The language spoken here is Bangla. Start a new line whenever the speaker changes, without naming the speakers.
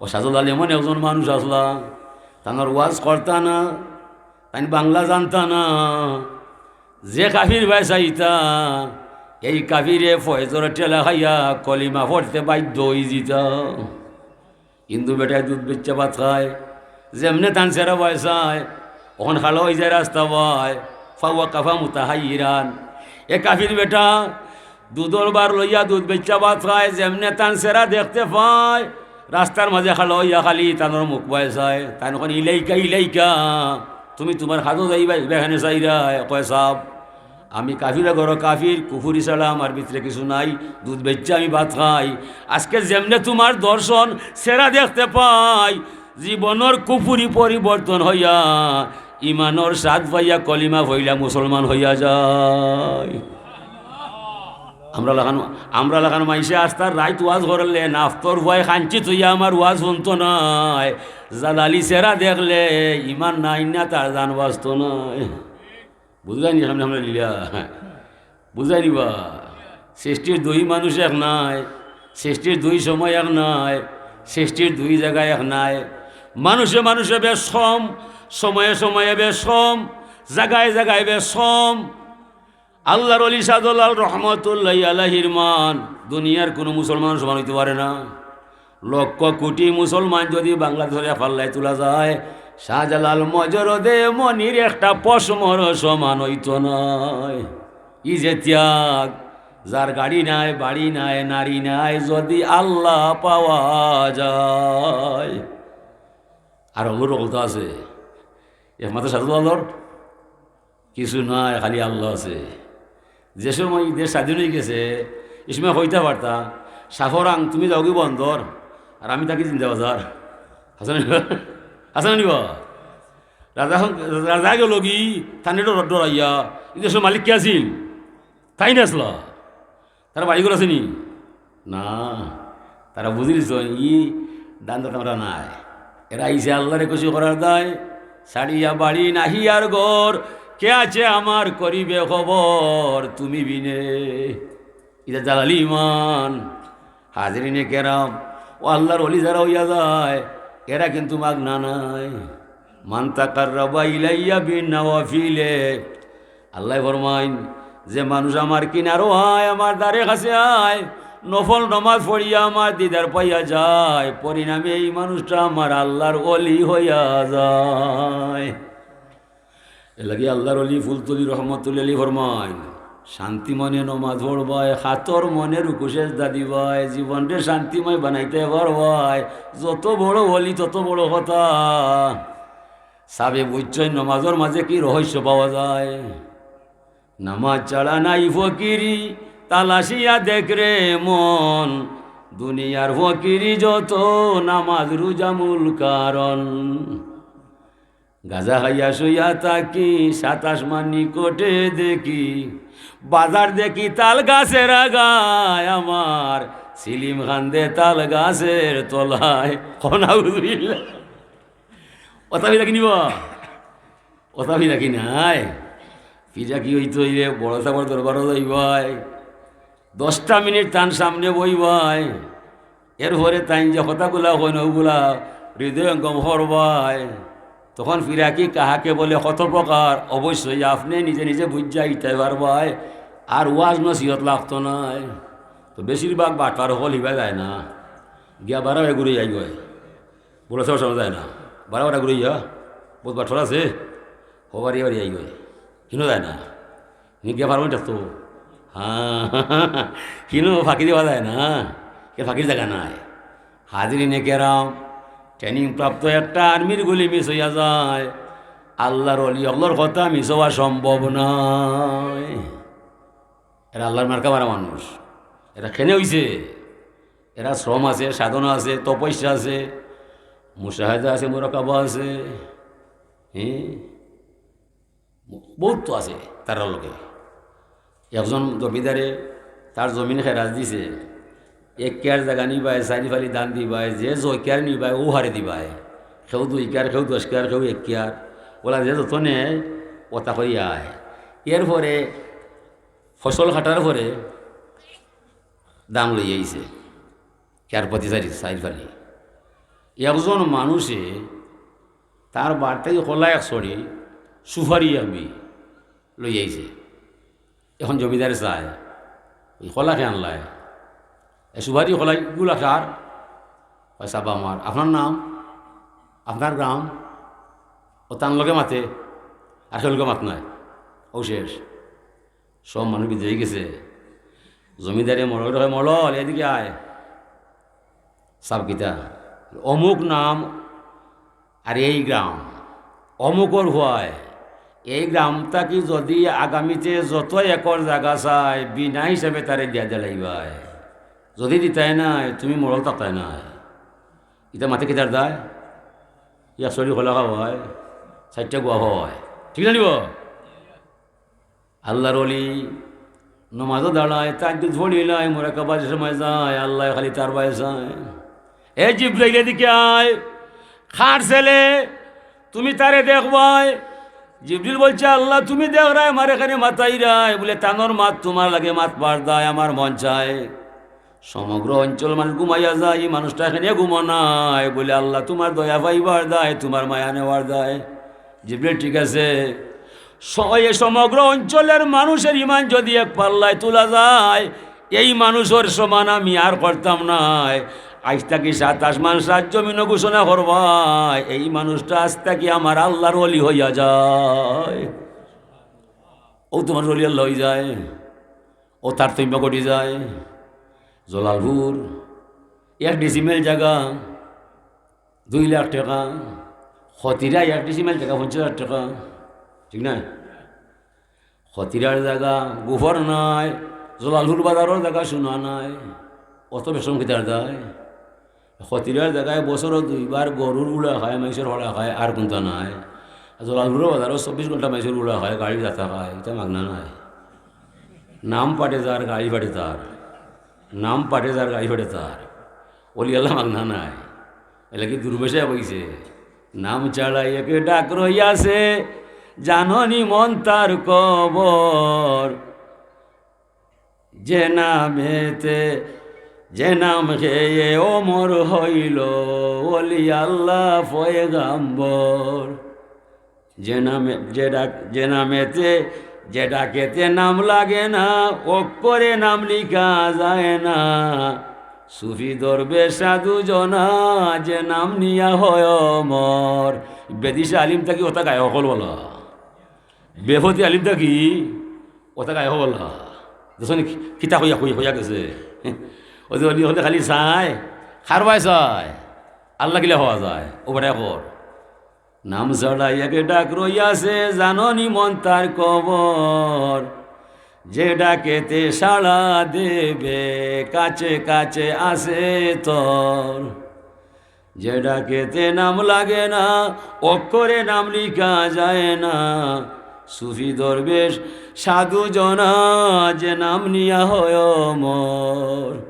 ও এমন একজন মানুষ আসলা। তানোর ওয়াজ করতা না তাই বাংলা জানতা না। যে কাফির ভাই চাইতা এই কাফিরে ফয়জর টেলা খাইয়া কলিমা পড়তে বাধ্য হয়ে দিতা হিন্দু বেটায় দুধ বেচ্চা ভাত খায়, যেমনে তান সেরা বয়সায় ওখান খালো হয়ে যায় রাস্তা বয়, ফাওয়া কাফা মুতা হাই ইরান এ কাফির বেটা দুধর বার লইয়া দুধ বেচ্চা ভাত খায়, যেমনে তান সেরা দেখতে পায় রাস্তার মাঝে খালো ইয়া খালি, তানোর মুখ বয়সায় তান ওখানে ইলাইকা ইলাইকা। তুমি তোমার হাতও যাইবা এখানে চাইরা কয় সাপ আমি কাফিরা ঘর কাফির, কুফুরি ছাড়া আমার ভিতরে কিছু নাই, দুধ বেচছে আমি ভাত খাই। আজকে যেমনে তোমার দর্শন, সেরা দেখতে পাই। জীবনের কুফুরি পরিবর্তন হইয়া, ইমানর সাত পাইয়া কলিমা হইলা মুসলমান হইয়া যায়। আমরা লাগানো আমরা লাগানো মাইসে আস্তার রাইত ওয়াজ করলে নাফতর ভয় খাঞ্চিত হইয়া আমার ওয়াজ শুনতো নাই। জালালি সেরা দেখলে ইমান নাই না, তার জান বাঁচতো নয় বুঝলানি সামনে সামনে লিলা। বুঝাই নিবা সৃষ্টির দুই মানুষ এক নাই সৃষ্টির দুই সময় এক নাই সৃষ্টির দুই জায়গায় এক নাই। মানুষে মানুষে বেশ সম, সময়ে সময়ে বেশ সম জায়গায় জায়গায় বেশ সম আল্লাহর অলি সাদুল্লাহ রহমতুল্লাহ আলাহির মান। দুনিয়ার কোনো মুসলমান সমান হইতে পারে না। লক্ষ কোটি মুসলমান যদি বাংলাদেশের পাল্লায় তোলা যায়, শাহজালাল মজরদে মনির একটা পশমর সমান হইত নয় ই যে ত্যাগ, যার গাড়ি নাই, বাড়ি নাই, নারী নাই, যদি আল্লাহ পাওয়া যায়। আর হলুর বলতে আছে একমাত্র সাধুল্লাহর কিছু নাই, খালি আল্লাহ আছে। যে সময় দেশ স্বাধীন হয়ে গেছে, এ সময় হইতে পারতা, সাফরাং, তুমি যাও কি বন্দর? আর আমি তাকে চিন্তা বাজার। হাসান হাসান নিব রাজা রাজা গেল কি? থানে ডরাইয়া, এই দেশের মালিক কে আছিল? তাই না আসলা? তারা বাড়ি করে আসেনি না, তারা বুঝিলিস ই দান আমরা নাই। এরা আইসে আল্লাহরে খুশি করার দায় সাড়িয়া বাড়ি নাহি আর গর কে আছে আমার করিবে খবর তুমি বিনে? এটা জালালি ইমান হাজরিনে কেরাম, ও আল্লাহর অলি যারা হইয়া যায়, এরা কিন্তু মাগ না নাই। মান্তাকার রবা ইলাইয়া বিন নওয়াফিলে আল্লাহ ফরমাইন, যে মানুষ আমার কিনারও হয় আমার দ্বারে কাছে আয়, নফল নমাজ পড়িয়া আমার দিদার পাইয়া যায়, পরিণামে এই মানুষটা আমার আল্লাহর অলি হইয়া যায়। এ লাগি আল্লাহর অলি, ফুলতলি রহমতুল আলী ফরমাইন শান্তি মনে নমাজ পড়বায় হাতর মনে রুকুশেষ দাদি ভাই জীবনটা শান্তিময় বানাইতে পারবায়, যত বড় হলি তত বড় কথা। সাবে বুঝছই নমাজের মাঝে কি রহস্য পাওয়া যায়? নামাজ ছাড়া নাই ফকিরি, তালাশিয়া দেখ রে মন। দুনিয়ার ফকিরি যত, নামাজ রুজামুল কারণ। গাজা খাইয়া শুইয়া তাকি সাতাশ মান নিকটে দেখি, বাজার দেখি তাল গাছের আগায়, আমার সিলিম খান্দে তাল গাছের তলায়। বুঝিল অতাবি দেখি নিব? অতাবি দেখি নাই? ফিজা কি হইতে হইবে বড় সাগর দরবারও যাইবাই দশটা মিনিট তান সামনে বইবাই এরপরে তাইন যে কথাগুলা হইন ওগুলা হৃদয়ঙ্গম হরবাই তখন ফিরাকি কাহাকে বলে কত প্রকার অবশ্যই আপনি নিজে নিজে বুঝা ইটাই পারবাই আর ওয়াজ নসিহত লাগতো নাই তো বেশিরভাগ বাটার হল হিবা যায় না। গিয়া বারো ঘুরে যাই গয় বলে সব সময় যায় না। বারো বারা ঘুরে যা। বহুত বাঠর আছে। হবার এবার যাই গয় কিনো যায় না। নি গিয়া পারবেন তো। হ্যাঁ কিনো ফাঁকি দেওয়া যায় না। কে ফাঁকির জায়গা নাই। হাজিরি নে কেরাম। ট্রেনিং প্রাপ্ত একটা আর্মির গুলি মিস হইয়া যায়। আল্লাহর অলি, আল্লাহর কথা মিস হওয়া সম্ভব নয়। এরা আল্লাহর মার্কা মারা মানুষ। এরা খেনে হইছে? এরা শ্রম আছে, সাধনা আছে, তপস্যা আছে মুশাহাদা আছে, মোরাকাবা আছে হ্যাঁ বহুত তো আছে তার লোকে একজন জমিদারে তার জমিন খেরাজ দিছে। এক কেয়ার জায়গা নিবায় চারি ফালি দান দিবায় যে জয় কেয়ার নিবায় ও হারে দিবায় সেও দুই কেয়ার সেও দশ কেয়ার খেউ এক কেয়ার ওলা যে যত নে ওটা করি আয়। এরপরে ফসল কাটার পরে, দাম লই আইছে। কেয়ার প্রতি চারি চারি ফালি একজন মানুষে, তার বার্তাই কলা এক সরি সুফারি আমি লই আইছে। এখন জমিদারে চায়, ওই হলাকে আনলায়? সুফারি হলাই গুলা কার পয়সা বা আমার। আপনার নাম? আপনার গ্রাম? ও তার লগে মাতে, আর সে মাত নাই। ও শেষ। সব মানুষ বিজয়ী গেছে। জমিদারে মরল হয় মরল এদিকে আয়। সাব গীতা অমুক নাম আর এই গ্রাম। অমুকর হয় এই গ্রামটা কি যদি আগামীতে যত একর জায়গা চাই, বিনা হিসাবে তারে দিয়া দিলাইবাই যদি দিতাই নাই, তুমি মরল তাতাই নাই। ইটা মাতে কেটার দায় ইয়া চলি খোলা হয়। চারটা গোয়া হয়। ঠিক না নিব? আল্লাহর অলি নমাজও দাঁড়ায় তার ঝড়ি লাই মোরা কাবাজ সময় যায়, আল্লাহ খালি তার বয়স যায়। এ জিব্রাইল এদিকে আয়। খাট ছেলে তুমি তারে দেখবাই জিবরিল বলছে, আল্লাহ, তুমি দেখ রায় আমার এখানে মাথাই রায় বলে তানোর মাত তোমার লাগে, মাত পার দায় আমার মন চায় সমগ্র অঞ্চল মানুষ ঘুমাইয়া যায় এই মানুষটা এখানে ঘুমো নাই। বলে, আল্লাহ, তোমার দয়া পাইবার দায়, তোমার মায়া নেওয়ার দায়। জিবরিল, ঠিক আছে। সমগ্র অঞ্চলের মানুষের ইমান যদি এক পাল্লায় তোলা যায়, এই মানুষের সমান আমি আর করতাম নাই। আজ থাকি সাত আসমান সাত জমিন ঘোষণা করবাই এই মানুষটা আজ থাকি আমার আল্লাহর অলি হইয়া যায়। ও তোমার অলি আল্লাহ হয়ে যায়, ও তার তৈম্য ঘটি যায়। জলালপুর, এক ডিসিমেল জায়গা দুই লাখ টাকা, খতিরা এক ডিসিমেল জায়গা পঞ্চাশ হাজার টাকা, ঠিক না খতিরার জায়গা গোবর নাই জলালুর বাজারের জায়গা শোনা নাই, অত বেসম খেতার দেয় খতিরার জায়গায় বছরও দুইবার গরুর উড়া খায় মাইসের হড়া খায় আর কোনটা নাই। জলালুর বাজারও চব্বিশ ঘণ্টা মাইসের উড়া খায় গাড়ি যাতা খায় এটা মাগনা নাই। নাম পাটে যার গাড়ি পাটে তার নাম পাটে যার গাড়ি পাটে তার ওলি আল্লাহ মাগনা নাই। এলে কি দুর্বেশে বইছে নাম ছাড়াই একে ডাক রইয়াছে জাননি মন তার কবর যে নামেতে, যে নাম খেয়ে ওমর হইল ওলি আল্লাহ পয়গাম্বর যে নামে, যে ডাক, যে নামেতে যে ডাকেতে নাম লাগে না অক্ষরে নাম লিখা যায় না। সুফি দরবে সাধু জনা, যে নাম নিয়া হয় মর বেদিসা আলিম থাকি, ওটা গায়ে সকল বলা। বেহতি আলিম থাকি, ওটা গায়ে বলা। দেখুন কিতা হইয়া হইয়া হইয়া গেছে। অলি হলে খালি চাই খারবাই চায় আল্লাহ গিলা হওয়া যায় ও বেটা কর নাম জড়াইয়াকে ডাক রইয়াছে, জাননি মন তার কবর। যে ডাকেতে সাড়া দেবে, কাছে কাছে আসে তোর। যে ডাকেতে নাম লাগে না, অক্ষরে নাম লিখা যায় না। সুফি দরবেশ, সাধু জনা, যে নাম নিয়া হয় মর